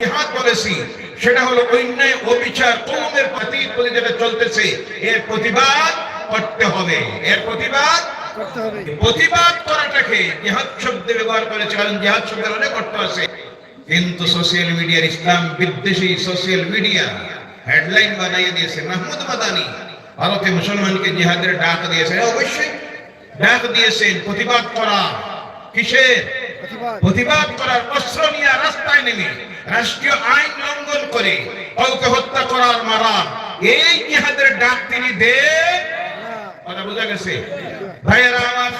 জিহাদ বলেছি। সেটা হলো অন্যায় অবিচার কৌমের প্রতি যেটা চলতেছে। এর প্রতিবাদ করতে হবে। এর প্রতিবাদ প্রতিবাদ করাটাকে জিহাদ শব্দ ব্যবহার করেছে কারণ জিহাদ শব্দের অনেক অর্থ আছে। কিন্তু সোশ্যাল মিডিয়ার ইসলাম বিদ্বেষী সোশ্যাল মিডিয়া হেডলাইন বানাইয়ে দিয়েছে মাহমুদ মাদানি। ভারতে মুসলমানকে জিহাদের ডাক দিয়েছে। অবশ্যই ডাক দিয়েছেন। প্রতিবাদ করা কিসের? প্রতিবাদ। প্রতিবাদ করার অস্ত্র নিয়ে রাস্তায় নেমে রাষ্ট্রীয় আইন লঙ্ঘন করে কাউকে হত্যা করার মারা এই জিহাদের ডাক তিনি দেন। কথা বোঝা গেছে? ভাইয়েরা আমার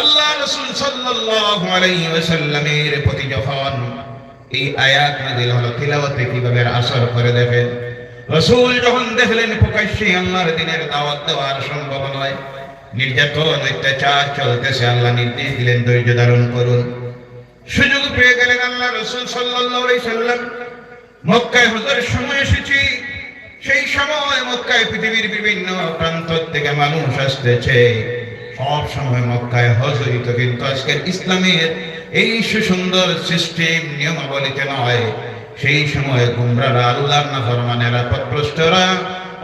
আল্লাহ রসুল সাল্লাল্লাহু আলাইহি ওয়াসাল্লামের প্রতি যখন এই আয়াত নাযিল হলো, তিলাওয়াতে কীভাবে আসর করে যখন দেখলেন, প্রকাশ্যে আল্লাহর দিনের দাওয়াত দেওয়ার সম্ভব নয়। নির্যাতন, অত্যাচার চলতেছে, আল্লাহ নির্দেশ দিলেন, ধৈর্য ধারণ করুন। সুযোগ পেয়ে গেলেন আল্লাহ রসুল সাল্লাম। মক্কায় হজরের সময় এসেছি। সেই সময় মক্কায় পৃথিবীর বিভিন্ন প্রান্ত থেকে মানুষ আসতেছে। সব সময় মক্কায় হজ হইত, কিন্তু আজকের ইসলামের এই সুন্দর সিস্টেম, নিয়মাবলীতে নয়। সেই সময় গুমরারা, আল্লাহর না ফরমানেরা পথভ্রষ্টরা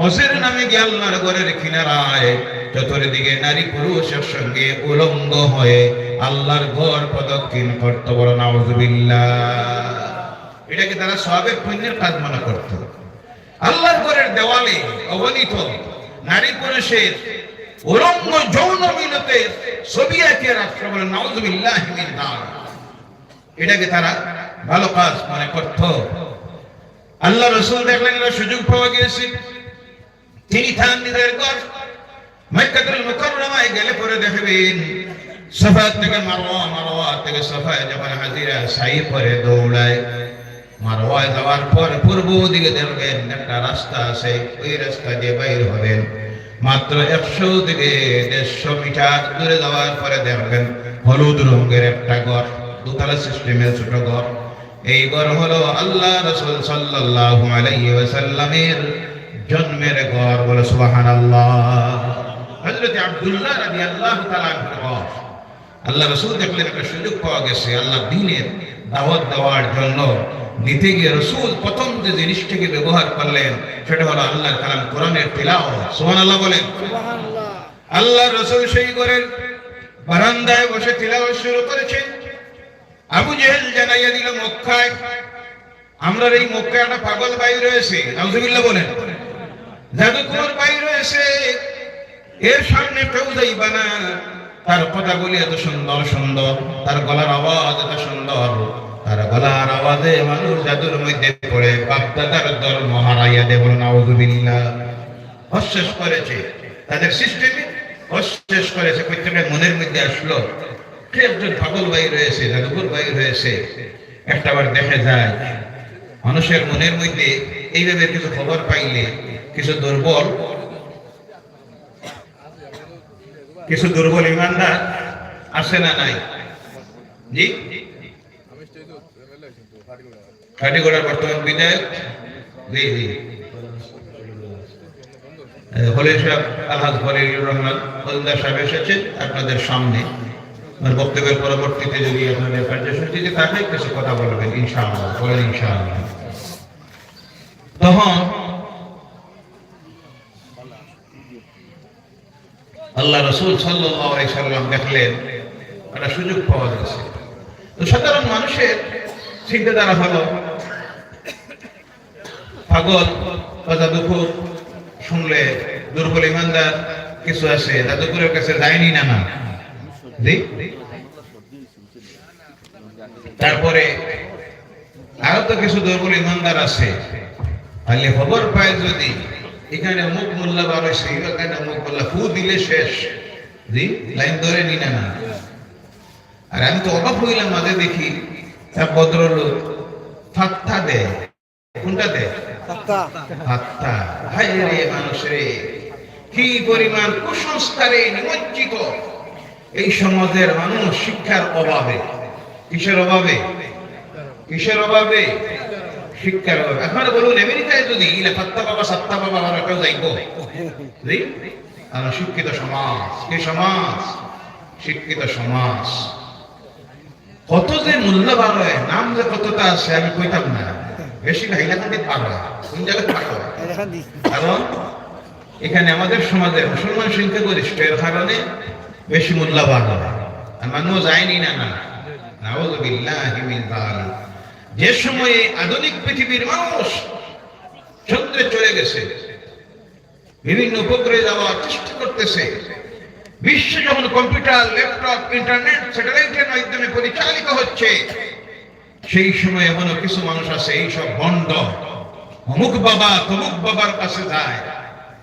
হজের নামে গিয়ে আল্লাহর ঘরের কিনারায় চতুর্দিকে নারী পুরুষের সঙ্গে উলঙ্গ হয়ে আল্লাহর ঘর প্রদক্ষিণ করতে বড় নাউজুবিল্লাহ। এটাকে তারা সবের পুণ্যের কাজ মনে করত। আল্লাহর ঘরের দেওয়ালে অবনীত নারী পুরুষের উলঙ্গ যৌন মিলতে ছবি একে রাষ্ট্র বলে, নাউজুবিল্লাহ এটাকে তারা ভালো কাজ মনে করত। আল্লাহ রসুল দেখলেন সুযোগ পাওয়া গিয়েছে। তিনি থান নিজের ঘর মক্কাতুল মুকাররমায় গেলে পরে দেখবেন সফা থেকে মারওয়া মারওয়া থেকে সফায় যখন হাজিরা সাই পরে দৌড়ায়। মারওয়ায় যাওয়ার পর পূর্ব দিকে দেখবেন একটা রাস্তা আছে, ওই রাস্তা দিয়ে বাইর হবেন। মাত্র একশো থেকে দেড়শো মিটার দূরে যাওয়ার পরে দেখবেন হলুদ রঙের একটা ঘর দোতলা সিস্টেমের ছোট ঘর এই ঘর হলো আল্লাহ রসুল সাল্লাল্লাহু আলাইহি ওয়াসাল্লামের জন্মের ঘর বলে সুবহানাল্লাহ। আব্দুল্লাহ তাআলা আল্লাহ রসুল দেখলেন একটা সুযোগ পাওয়া গেছে। আল্লাহ দিনের দাওয়াত দেওয়ার জন্য দিতে গিয়ে রসুল প্রথম যে জিনিসটাকে ব্যবহার করলেন সেটা হলো আল্লাহর কালাম কোরআনের তেলাওয়াত। সুবহানাল্লাহ বলেন। আল্লাহ রসুল সেই ঘরের বারান্দায় বসে তিলাওয়াত শুরু করেছেন। আবু জেহেল জানাইয়া দিল মক্কায় আমরা এই মক্কায় একটা পাগল বাই রয়েছে। নাউজুবিল্লাহ বলেন। জাদুকর বাই রয়েছে। এর সামনে কেউ যাইবা না। তার কথাগুলি এত সুন্দর সুন্দর। তার গলার আওয়াজ এত সুন্দর। তার গলার আওয়াজে মানুষ জাদুর মধ্যে পড়ে। বাপদাদার ধর্ম হারাইয়া দেব, নাউজুবিল্লাহ। অশেষ করেছে। তাদের সিস্টেমে অশেষ করেছে। প্রত্যেকের মনের মধ্যে আসলো। কে একজন পাগল ভাই রয়েছে জাদুঘর ভাই রয়েছে। একটা বার দেখা যায়, মানুষের মনের মধ্যে এইভাবে কিছু খবর পাইলে, কিছু দুর্বল কিছু দুর্বল ইমানদার আছে না নাই? জি? কাটিগড়ার বর্তমান বিধায়ক? আপনাদের সামনে। বক্তব্যের পরবর্তীতে যদি আপনাদের কার্যসূচিতে থাকে, কিছু কথা বলবেন, ইনশাআল্লাহ, বলেন তখন আল্লাহ রসুল সাল্লাম দেখলেন একটা সুযোগ পাওয়া গেছে। তো সাধারণ মানুষের চিন্তাধারা হলো, পাগল বা জাদুঘর শুনলে দুর্বল ইমানদার কিছু আছে জাদুঘরের কাছে যায়নি না না। তারপরে আরও তো কিছু দুর্বল ইমানদার আছে। তাহলে খবর পায় যদি এখানে মুখ মোল্লা বার হয়েছে এখানে মুখ মোল্লা। ফু দিলে শেষ। জি? লাইন ধরে নি না। আর আমি তো অবাক হইলাম মাঝে দেখি তার ভদ্রলোক ফাত্তা দেয়। কোনটা দেয়? হায় রে মানুষ রে কি পরিমাণ কুসংস্কারে নিমজ্জিত। এই সমাজের মানুষ শিক্ষার অভাবে। কিসের অভাবে? কিসের অভাবে? শিক্ষার অভাবে বলুন, আমেরিকায় যদি ইলে বাবা, সাত্তা বাবা আর কেউ যাইব? আমরা শিক্ষিত সমাজ। কি সমাজ? শিক্ষিত সমাজ। কত যে মূল্যবান হয়, নাম যে কতটা আছে, আমি কইতাম না। বেশি হাইলাকান্দি পাগলা। কোন জায়গায় পাগলা? এলাকান দিচ্ছি কারণ এখানে আমাদের সমাজে মুসলমান সংখ্যা গরিষ্ঠের কারণে বেশি মূল্যবান হয়। আর মানুষ যায়নি না না। নাউযুবিল্লাহি মিন যালিক। যে সময়ে আধুনিক পৃথিবীর মানুষ চন্দ্রে চলে গেছে, বিভিন্ন উপগ্রহে যাওয়ার চেষ্টা করতেছে, বিশ্ব যখন কম্পিউটার, ল্যাপটপ, ইন্টারনেট, স্যাটেলাইটের মাধ্যমে পরিচালিত হচ্ছে, সেই সময় এমনও কিছু মানুষ আছে এইসব বন্ড অমুক বাবা তমুক বাবার কাছে যায়।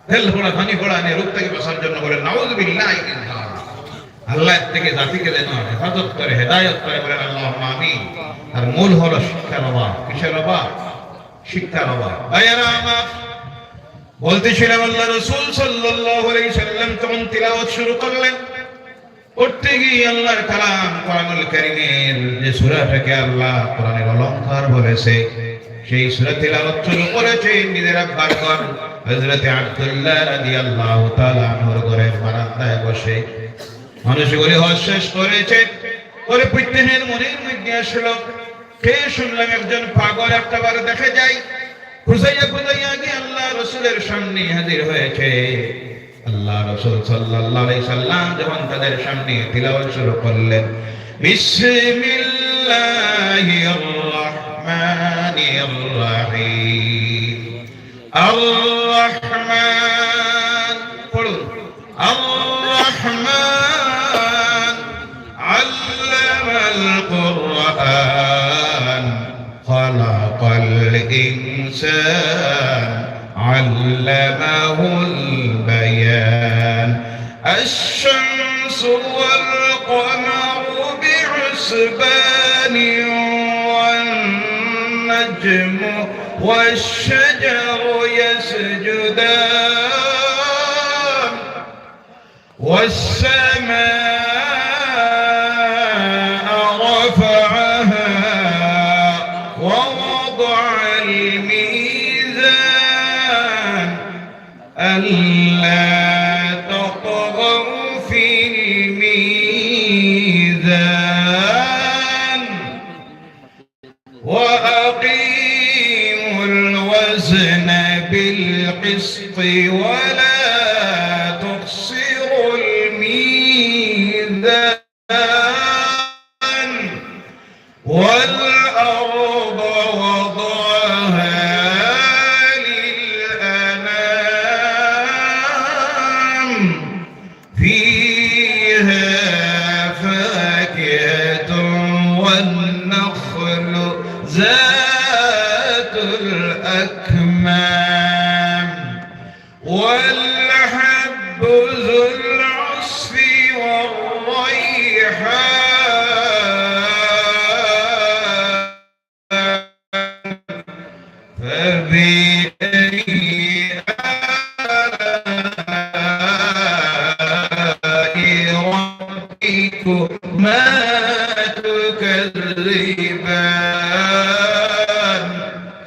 তেল ঘোড়া ধানি ঘোড়া নিয়ে রূপ থেকে বসার জন্য বলে নাউজবিল্লাহ আল্লাহ থেকে জাতিকে যেন হেফাজত করে, হেদায়ত করে বলেন আল্লাহ আমিন। আর মূল হলো শিক্ষার অভাব। কিসের অভাব? শিক্ষার অভাব। বলতেছিলাম, আল্লাহ রসুল সাল্লাম তখন তিলাওয়াত শুরু করলেন। পড়তে গিয়ে আল্লাহর কালাম কোরআনুল যে আল্লাহ কোরআনের বলেছে, সেই সূরা তিলাওয়াত শুরু করেছে নিজের আব্বার ঘর। হযরত আব্দুল্লাহ রাদিয়াল্লাহু তাআলা আনহুর ঘরের বারান্দায় বসে মানুষগুলি হজ শেষ করেছে। পরে প্রত্যেকের মনের মধ্যে আসলো, কে শুনলাম একজন পাগল একটা বার দেখা যায় খুঁজাইয়া খুঁজাইয়া গিয়ে আল্লাহ রসুলের সামনে হাজির হয়েছে। আল্লাহ রসুল আলাইহি সাল্লাম যখন তাদের সামনে তিলাওয়াত শুরু করলেন বিসমিল্লাহির রহমানির রহিম আর রহমান পড়ুন। আর রহমান القرآن خلق الإنسان علمه البيان. الشمس والقمر بعسبان والنجم والشجر يسجدان. والسماء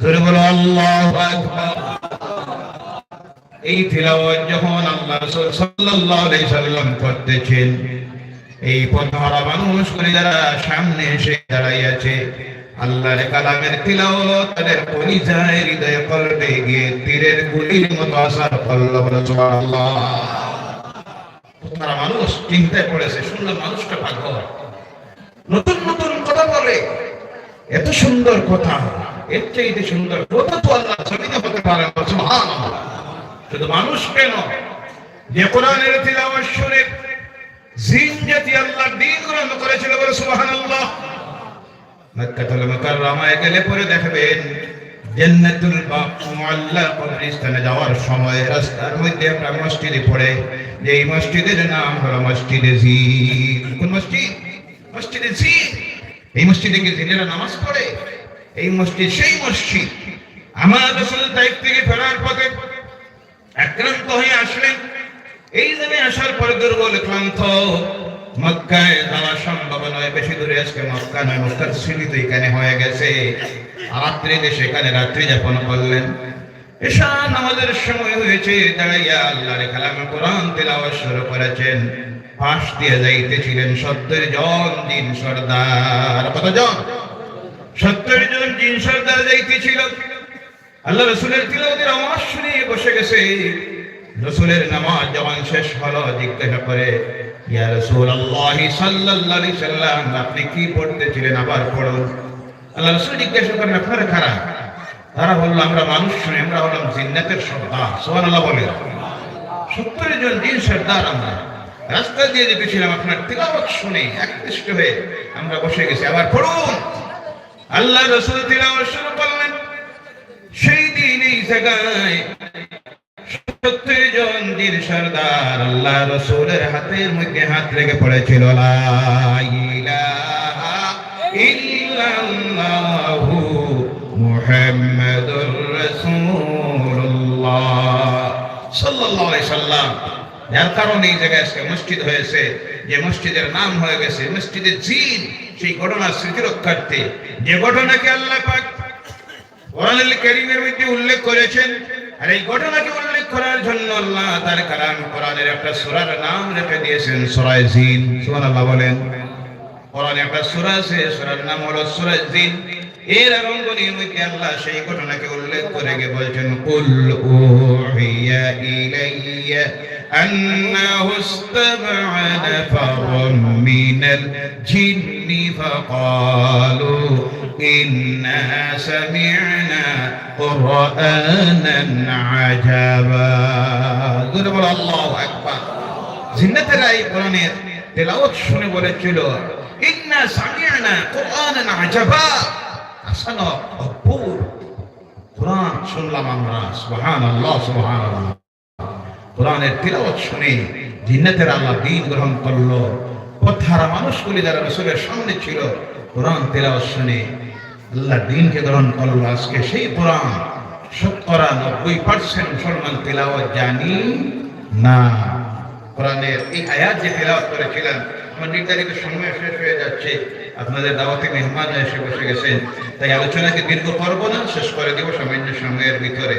ধরে বলো, আল্লাহ এই তিলাওয়াত যখন আল্লাহ সাল্লাল্লাহু আলাইহি সাল্লাম করতেছেন, এই পথহারা মানুষ করে যারা সামনে এসে দাঁড়াই আল্লাহর কালামের তিলাওয়াত তাদের পরিচয় হৃদয়ে পল্টে গিয়ে তীরের গুলির মতো আসার করল সুবহানাল্লাহ। পথহারা মানুষ চিন্তায় পড়েছে শুনলে মানুষটা ভাগ্য নতুন নতুন কথা বলে, এত সুন্দর কথা। সুন্দর কথা তো আল্লাহ জমিনে হতে পারে শুধু মানুষ কেন যে জিন জাতি আল্লাহ দিন গ্রহণ করেছিল বলে যাওয়ার সময় রাস্তার মধ্যে পড়ে, যে এই মসজিদের নাম হলো মসজিদে এই মসজিদে নামাজ পড়ে। এই মসজিদ, সেই মসজিদ। আমার রাসূল তাইফ থেকে ফেরার পথে আক্রান্ত হয়ে আসলেন। এই জন্য আসার পরে দুর্বল, ক্লান্ত মক্কায় যাওয়া সম্ভব নয়। বেশি দূরে আজকে মক্কা নয়, মক্কার সীমিত এখানে হয়ে গেছে। রাত্রিতে সেখানে রাত্রি যাপন করলেন। এশা নামাজের সময় হয়েছে, দাঁড়াইয়া আল্লাহর কালামে কোরআন তেলাওয়াত শুরু করেছেন। পাশ দিয়ে যাইতেছিলেন সত্তর জন দিন সর্দার। কত জন সত্তর জন দিন সর্দার যাইতেছিল আল্লাহ রসুলের তিলওয়াতের আওয়াজ শুনে বসে গেছে। রসুলের নামাজ যখন শেষ হলো, জিজ্ঞাসা করে, ইয়া রাসূলুল্লাহ সাল্লাল্লাহু আলাইহি সাল্লাম, আপনি কি পড়তেছিলেন? আবার পড়ুন আল্লাহ রসুল জিজ্ঞাসা করেন, আপনারা কারা? তারা বলল, আমরা মানুষ শুনে, আমরা হলাম জিন্নাতের সর্দার। সুবহানাল্লাহ বলে। সত্তর জন দিন সর্দার আমরা। রাস্তা দিয়ে যেতেছিলাম, আপনার তিলাওয়াত শুনে একদৃষ্ট হয়ে আমরা বসে গেছি। আবার পড়ুন। আল্লাহ রসুল তিলাওয়াত শুরু করলেন। সেই দিন এই জায়গায় সত্তর জন দিন সর্দার আল্লাহ রসুলের হাতের মধ্যে হাত রেখে পড়েছিল ইল্লাল্লাহু মুহাম্মাদুর রাসূলুল্লাহ। সাল্লাল্লাহু আলাইহি সাল্লাম। যার কারণে এই জায়গায় আজকে মসজিদ হয়েছে। যে মসজিদের নাম হয়ে গেছে মসজিদের জিন, সেই ঘটনার স্মৃতি রক্ষার্থে। যে ঘটনাকে আল্লাহ পাক কোরআনুল মধ্যে উল্লেখ করেছেন, আর এই ঘটনাকে উল্লেখ করার জন্য আল্লাহ তার কালাম কোরআনের একটা সূরার নাম রেখে দিয়েছেন সূরা জিন। সুবহানাল্লাহ বলেন। কোরআনে একটা সূরা আছে, সূরার নাম হলো সূরা জিন। এর রঙ্গনির মধ্যে আল্লাহ সেই ঘটনাকে উল্লেখ করে গিয়ে বলছেন, কুল ইলাইয়া أنه استمع نفر من الجن فقالوا إنا سمعنا قرآنا عجبا ضرب الله أكبر জিন্নাতেরা এই কোরআনের তেলাওয়াত শুনে বলেছিল ইন্না সামি'না কোরআনান আজাবা আসানো অদ্ভুত কোরআন শুনলাম আমরা সুবহানাল্লাহ সুবহানাল্লাহ কোরআনের তিলাওয়াত শুনে জিন্নাতের আল্লাহ দিন গ্রহণ করল। পথারা মানুষগুলি যারা রসুলের সামনে ছিল, কোরআন তিলাওয়াত শুনে আল্লাহ দিনকে গ্রহণ করল। আজকে সেই কোরআন শতকরা নব্বই পার্সেন্ট মুসলমান তিলাওয়াত জানি না। কোরআনের এই আয়াত যে তেলাওয়াত করেছিলেন, আমার নির্ধারিত সময় শেষ হয়ে যাচ্ছে। আপনাদের দাওয়াতে মেহমান এসে বসে গেছেন। তাই আলোচনাকে দীর্ঘ করব না, শেষ করে দিব সামান্য সময়ের ভিতরে।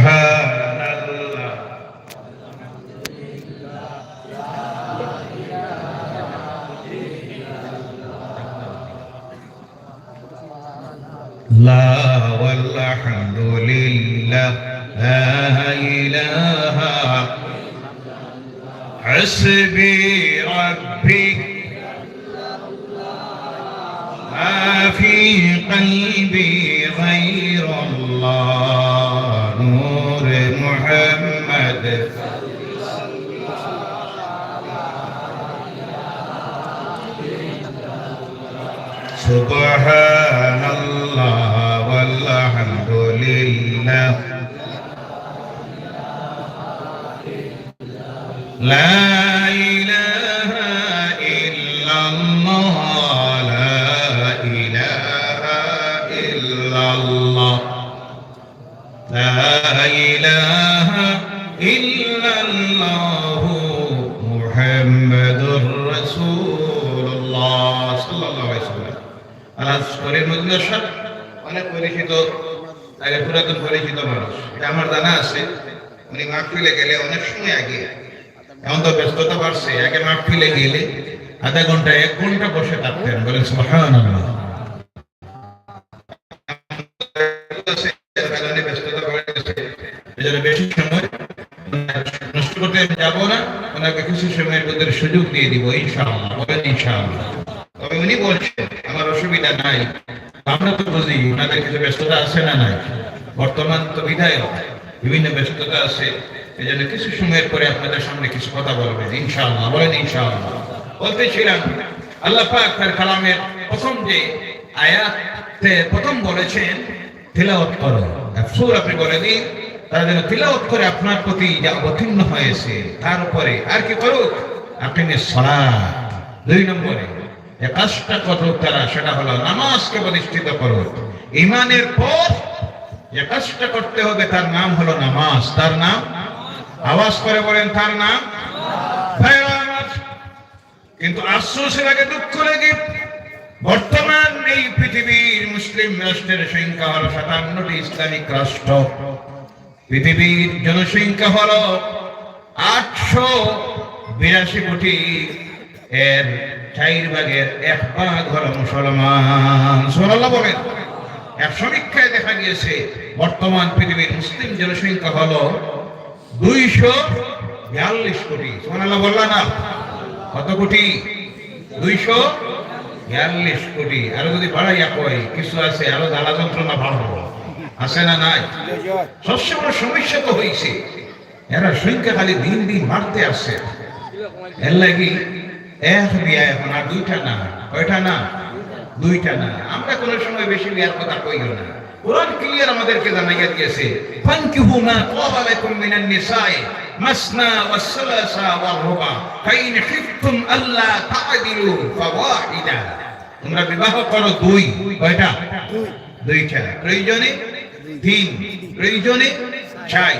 سبحان الله. لا والحمد لله لا إله. حسبي ربي. ما في قلبي غير الله. তাকবীর সুবহানাল্লাহ ওয়ালহামদুলিল্লাহ লা শরীর মজলিস অনেক পরিচিত পুরাতন পরিচিত মানুষ। আমার জানা আছে। উনি মাহফিলে গেলে অনেক সময় আগে, এখন তো ব্যস্ততা বাড়ছে, আগে মাহফিলে গেলে আধা ঘণ্টা, এক ঘণ্টা বসে থাকতেন, বলেন বেশি সময় নষ্ট করতে যাব না, ওনাকে কিছু সময়ের মধ্যে সুযোগ দিয়ে দিব, ইনশাআল্লাহ, বলেন ইনশাআল্লাহ। উনি বলছেন, আমার অসুবিধা নাই। আমরা তো বুঝি ওনাদের কিছু ব্যস্ততা আছে না নাই? বর্তমান তো বিধায়ক, বিভিন্ন ব্যস্ততা আছে। এই জন্য কিছু সময়ের পরে আপনাদের সামনে কিছু কথা বলবেন। ইনশাআল্লাহ, বলেন ইনশাআল্লাহ। বলতেছিলাম, আল্লাহ পাক তার কালামের প্রথম যে আয়াতে প্রথম বলেছেন, তিলাওয়াত করো। সুর আপনি বলে দিন, তারা যেন তিলাওয়াত করে আপনার প্রতি যা অবতীর্ণ হয়েছে, তার উপরে আর কি করুক? আপনি সলাৎ দুই নম্বরে যে কাজটা তারা সেটা হলো, নামাজকে প্রতিষ্ঠিত করুক ইমানের পর যে করতে হবে, তার নাম হলো নামাজ। তার নাম? আওয়াজ করে বলেন, তার নাম? কিন্তু আফসোসের আগে দুঃখ লাগে। বর্তমান এই পৃথিবীর মুসলিম রাষ্ট্রের সংখ্যা হলো সাতান্নটি ইসলামিক রাষ্ট্র। পৃথিবীর জনসংখ্যা হলো আটশো বিরাশি কোটি এর চার ভাগের এক ভাগ হলো মুসলমান। সোনাল্লাহ বলেন, এক সমীক্ষায় দেখা গিয়েছে, বর্তমান পৃথিবীর মুসলিম জনসংখ্যা হলো দুইশো বিয়াল্লিশ কোটি। সোনাল্লাহ বললা না। কত কোটি? দুইশো বিয়াল্লিশ কোটি। আরও যদি বাড়াইয়া কয়, কিছু আছে, আরও জ্বালা যন্ত্রণা বাড়বো আছে না নাই? সবচেয়ে বড় সমস্যা তো হয়েছে এরা সংখ্যা খালি দিন দিন মারতে আসছে। এর লাগি এক দুইটা না, কয়টা না? দুইটা না। আমরা কোনো সময় বেশি বিয়ার কথা কইও না। ক্লিয়ার আমাদেরকে জানাইয়া দিয়েছে, ফানকিহু মা মিনান নিসাই মাসনা সুলাসা ওয়ার রুবা তোমরা বিবাহ করো দুই, কয়টা? দুই দুইটা। প্রয়োজনে তিন, প্রয়োজনে চাই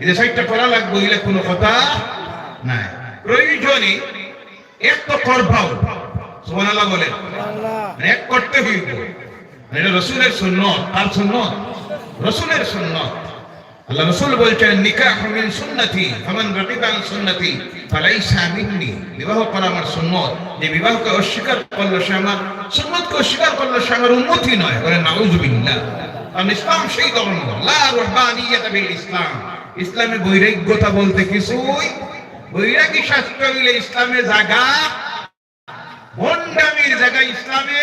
এদের সাইডটা করা লাগবে কোনো কথা নাই। প্রয়োজনে এক তো করবাও সুবহানাল্লাহ। বলেন মানে এক করতে হইব। মানে এটা রসুলের সুন্নত তার সুন্নত? রসুলের সুন্নত। আল্লাহ রসুল বলছেন নিকাহ মিন সুন্নতি ফামান রাকিবা আন সুন্নতি ফালাইসা মিন্নি। বিবাহ করা আমার সুন্নত। যে বিবাহকে অস্বীকার করল সে আমার সুন্নতকে অস্বীকার করল সে আমার উন্মতি নয়। বলে নাউজুবিল্লাহ কারণ ইসলাম সেই ধর্ম। লা রুহবানিয়াত বিল ইসলাম। ইসলামে বৈরাগ্যতা বলতে কিছুই বৈরাগী শাস্ত্র হইলে ইসলামে জাগা ভণ্ডামির জায়গায় ইসলামে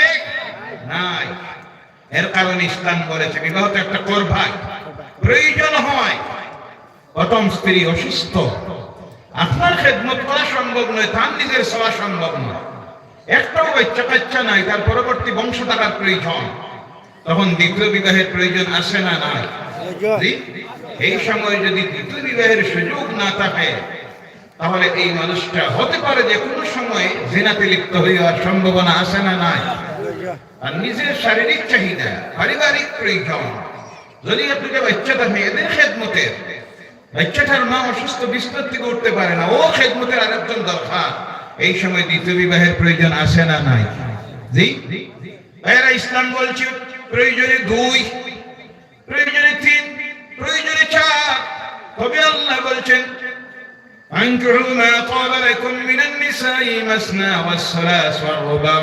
নাই। এর কারণে ইসলাম বলেছে বিবাহ তো একটা কর ভাই প্রয়োজন হয়। প্রথম স্ত্রী অসুস্থ। আপনার খেদমত করা সম্ভব নয় তার নিজের সেবা সম্ভব নয়। একটাও বাচ্চা কাচ্চা নাই তার পরবর্তী বংশ থাকার প্রয়োজন। তখন দ্বিতীয় বিবাহের প্রয়োজন আসে না নাই? এই সময় যদি দ্বিতীয় বিবাহের সুযোগ না থাকে তাহলে এই মানুষটা হতে পারে যে কোনো সময় জেনাতে লিপ্ত যাওয়ার সম্ভাবনা আছে না নাই? আর নিজের শারীরিক চাহিদা, পারিবারিক প্রয়োজন। যদি আপনাকে বাচ্চা থাকে খেদমতের বাচ্চাটার মা অসুস্থ, বিস্তর থেকে উঠতে পারে না, ও খেদমতের আরেকজন দরকার। এই সময় দ্বিতীয় বিবাহের প্রয়োজন আছে না নাই? জি? ভাইয়েরা, ইসলাম বলছে, প্রয়োজনে দুই, প্রয়োজনে তিন, প্রয়োজনে চার। তবে আল্লাহ বলছেন أنكحوا ما طاب لكم من النساء مثنى والثلاث والرباع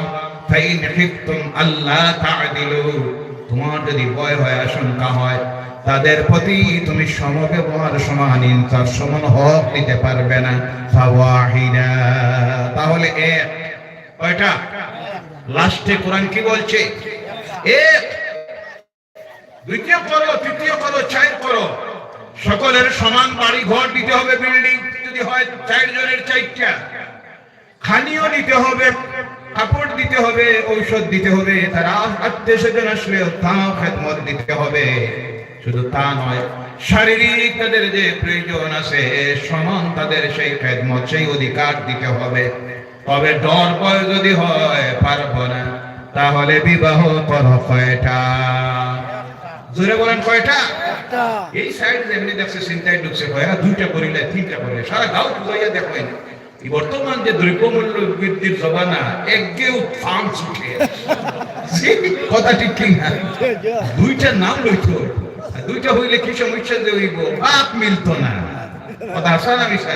فإن خفتم ألا تعدلوا তোমার যদি ভয় হয় আশঙ্কা হয় তাদের প্রতি তুমি সমব্যবহার সমানীন তার সমান হক দিতে পারবে না ফাওয়াহিদা তাহলে এক কয়টা লাস্টে কোরআন কি বলছে এক দ্বিতীয় করো তৃতীয় করো চার করো সকলের সমান বাড়ি ঘর দিতে হবে বিল্ডিং যদি হয় চার জনের চারটা। খানিও দিতে হবে, কাপড় দিতে হবে, ঔষধ দিতে হবে, তারা আত্মীয় স্বজন আসলে তাও খেদমত দিতে হবে। শুধু তা নয়, শারীরিক তাদের যে প্রয়োজন আছে, সমান তাদের সেই খেদমত, সেই অধিকার দিতে হবে। তবে ডর ভয় যদি হয়, পারব না, তাহলে বিবাহ করো কয়টা? জোরে বলেন কয়টা? এই সাইড যেমনি দেখছে চিন্তায় ঢুকছে এরা দুইটা করিলে তিনটা করিলে সারা গাঁও এই বর্তমান যে দ্রব্যমূল্য বৃদ্ধির জমানা একগেও ছুটে কথা ঠিক কি না? দুইটা নাম লইতো দুইটা হইলে কি সমস্যা যে হইব? বাপ মিলতো না। কথা আসা না মিশা?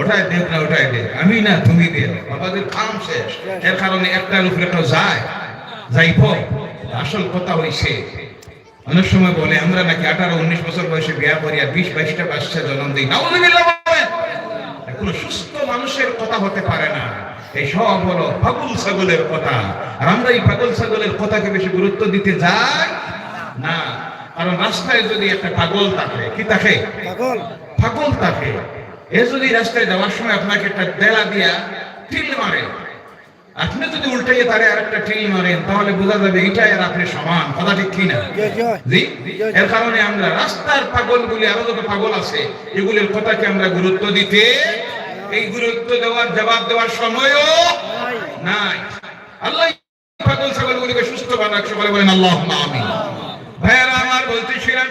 ওটাই দেখ না ওটাই দেখ। আমি না তুমি দেও বাবাদের শেষ। এর কারণে একটার উপরে একটা যায়। যাইব। আসল কথা হইছে। অনেক সময় বলে আমরা নাকি আঠারো উনিশ বছর বয়সে বিয়া করিয়া বিশ বাইশটা বাচ্চা জন্ম দিই। কোনো সুস্থ মানুষের কথা হতে পারে না। এই সব হলো পাগল ছাগলের কথা। আর আমরা এই পাগল ছাগলের কথাকে বেশি গুরুত্ব দিতে যাই না। কারণ রাস্তায় যদি একটা পাগল থাকে কি থাকে? পাগল থাকে। এ যদি রাস্তায় যাওয়ার সময় আপনাকে একটা দেলা দিয়া টিল মারে আপনি যদি উল্টাইয়ে তারে আরেকটা টিল মারেন তাহলে বোঝা যাবে এইটাই আর আপনি সমান কথা ঠিক কিনা? জয় জয় জি? এর কারণে আমরা রাস্তার পাগলগুলি আরও যত পাগল আছে এগুলির কথাকে আমরা গুরুত্ব দিতে এই গুরুত্ব দেওয়ার জবাব দেওয়ার সময়ও নাই। আল্লাহ পাগল ছাগলগুলিকে সুস্থ বানাক সকলে বলেন আল্লাহ আমিন। ভাইয়ারা আমার বলতেছিলাম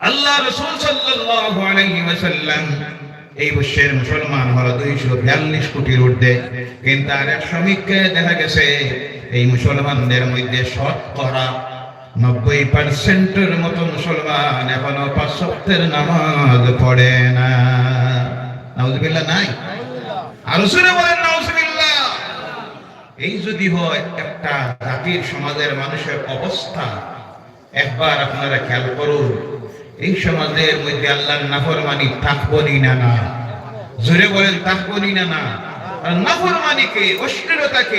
আল্লাহ রসুল সাল্লাল্লাহু আলাইহি ওয়াসাল্লাম এই বিশ্বের মুসলমান হলো দুইশো বিয়াল্লিশ কোটির ঊর্ধ্বে। কিন্তু আর এক সমীক্ষায় দেখা গেছে, এই মুসলমানদের মধ্যে শতকরা নব্বই পার্সেন্টের মতো মুসলমান এখনও পাঁচ সপ্তাহের নামাজ পড়ে না। নাউজুবিল্লাহ নাই? আর শুনে বলেন, নাউজুবিল্লাহ। এই যদি হয়, একটা জাতির সমাজের মানুষের অবস্থা, একবার আপনারা খেয়াল করুন। এই সমাজের মধ্যে আল্লাহর নাফরমানি থাকবনি না না। জোরে বলেন, থাকবনি না না। নাফরমানিকে, অশ্লীলতাকে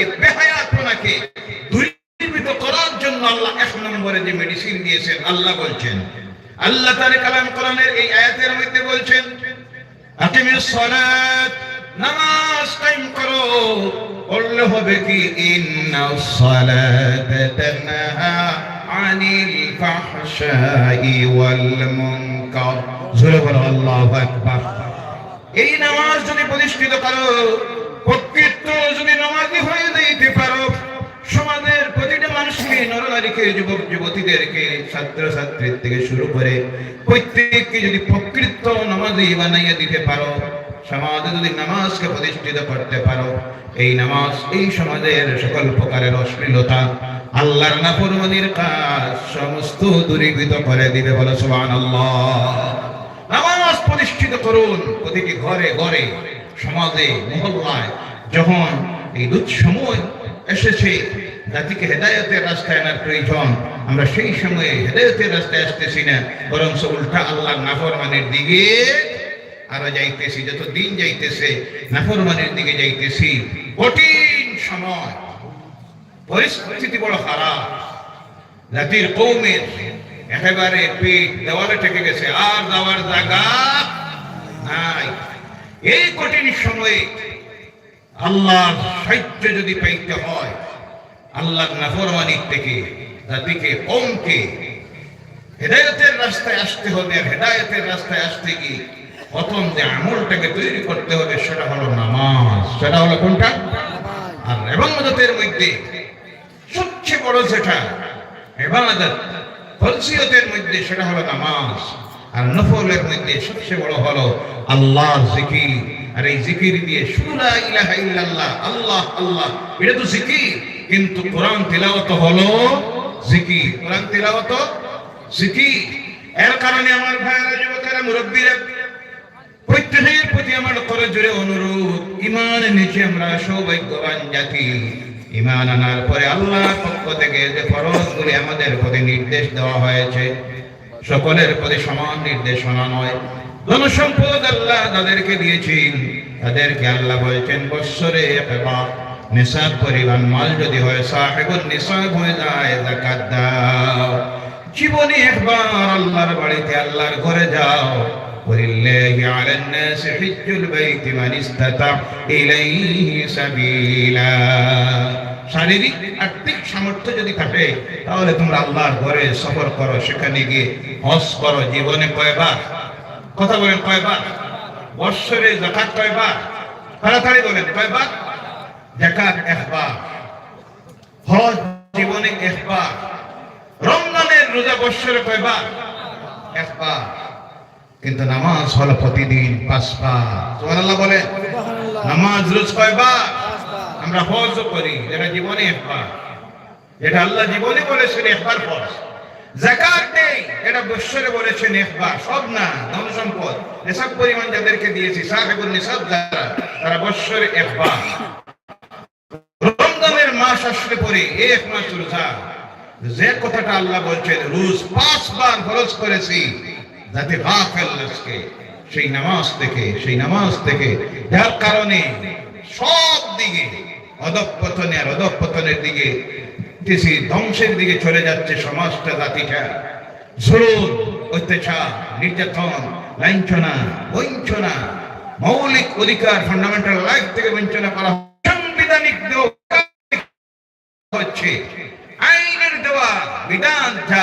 দূরীভূত করার জন্য আল্লাহ এক নম্বরে যে মেডিসিন দিয়েছেন, আল্লাহ বলছেন। আল্লাহ তার কালাম কোরআনের এই আয়াতের মধ্যে বলছেন, আকিমিস সালাত, নামাজ কায়েম করো। বললে হবে কি, ইন্নাস সালাত তানহা ফাহশাই ওয়াল মুনকার জোরে বলো, আল্লাহু এই নামাজ যদি প্রতিষ্ঠিত করো প্রকৃত যদি নামাজি হয়ে যাইতে পারো, সমাজের প্রতিটা মানুষকে, নরনারীকে, যুবক, যুবতীদেরকে ছাত্র ছাত্রীর থেকে শুরু করে প্রত্যেককে যদি প্রকৃত নামাজি বানাইয়া দিতে পারো, সমাজে যদি নামাজকে প্রতিষ্ঠিত করতে পারো, এই নামাজ এই সমাজের সকল প্রকারের অশ্লীলতা আল্লাহর নাফরমানির কাজ সমস্ত দূরীভূত করে দিবে বলো, সুবহানাল্লাহ। নামাজ প্রতিষ্ঠিত করুন, প্রতিটি ঘরে ঘরে, সমাজে, মহল্লায়, যখন এই দুঃসময় এসেছে, জাতিকে হেদায়তের রাস্তায় আনার প্রয়োজন, আমরা সেই সময়ে হেদায়তের রাস্তায় আসতেছি না বরং উল্টা আল্লাহ নাফরমানের দিকে আরও যাইতেছি যত দিন যাইতেছে, নাফরমানের দিকে যাইতেছি, কঠিন সময়। পরিস্থিতি বড় খারাপ। জাতির কৌমের একেবারে পেট দেওয়ালে ঠেকে গেছে। আর যাওয়ার জায়গা নাই। এই কঠিন সময়ে আল্লাহর সাহায্য যদি পাইতে হয় আল্লাহর নাফরমানির থেকে জাতিকে কমকে হেদায়তের রাস্তায় আসতে হবে। আর হেদায়তের রাস্তায় আসতে গিয়ে প্রথম যে আমলটাকে তৈরি করতে হবে সেটা হলো নামাজ। সেটা হলো কোনটা? আর এবাদতের মধ্যে বড় যেটা এবাদত ফলসিয়তের মধ্যে সেটা হলো নামাজ, আর নফলের মধ্যে সবচেয়ে বড় হলো আল্লাহর জিকির। আর এই জিকির দিয়ে লা ইলাহা ইল্লাল্লাহ, আল্লাহ আল্লাহ, এটা তো জিকির। কিন্তু কোরআন তিলাওয়াত হলো জিকির। কোরআন তিলাওয়াত জিকির। এর কারণে আমার ভাইয়েরা, যুবকেরা, মুরব্বীরা, প্রত্যেকের প্রতি আমার করে জোরে অনুরোধ ইমান নিচে আমরা সৌভাগ্যবান জাতি। ইমান আনার পরে আল্লাহর পক্ষ থেকে যে ফরজগুলি আমাদের প্রতি নির্দেশ দেওয়া হয়েছে, সকলের প্রতি সমান নির্দেশনা নয়। জনসম্পদ আল্লাহ তাদেরকে দিয়েছেন। তাদেরকে আল্লাহ বলছেন, বৎসরে একবার নিসাব পরিমাণ মাল যদি হয় সাহেবুল নিসাব হয়ে যায় জাকাত দাও। জীবনে একবার আল্লাহর বাড়িতে আল্লাহর ঘরে যাও। ولله على الناس حج البيت من استطاع إليه سبيلا শারীরিক আর্থিক সামর্থ্য যদি থাকে তাহলে তোমরা আল্লাহর ঘরে সফর করো সেখানে গিয়ে হজ করো জীবনে কয়বার কথা বলেন কয়বার বৎসরে জাকাত কয়বার তাড়াতাড়ি বলেন কয়বার জাকাত একবার হজ জীবনে একবার রমজানের রোজা বৎসরে কয়বার একবার কিন্তু নামাজ হলো প্রতিদিন পাঁচবার। সুবহানাল্লাহ বলে নামাজ রোজ কয়বার? আমরা হজও করি যেটা জীবনে একবার। যেটা আল্লাহ জীবনে বলেছেন একবার ফরজ। জাকাত নেই এটা বৎসরে বলেছেন একবার। সব না ধন সম্পদ এসব পরিমাণ যাদেরকে দিয়েছি সাহেবুল নিসাব যারা তারা বৎসরে একবার। রমজানের মাস আসলে পরে এক মাস রোজা। যে কথাটা আল্লাহ বলছেন রোজ পাঁচবার খরচ করেছি। যাতে গাফেল আজকে, সেই নামাজ থেকে, সেই নামাজ থেকে, যার কারণে সব দিকে অধঃপতনে আর অধঃপতনের দিকে, দেশে ধ্বংসের দিকে চলে যাচ্ছে সমাজটা, জাতিটা জুলুম, অত্যাচার, নির্যাতন, লাঞ্ছনা, বঞ্চনা, মৌলিক অধিকার ফান্ডামেন্টাল লাইফ থেকে বঞ্চনা করা। সাংবিধানিক হচ্ছে আইনের দেওয়া বিধান যা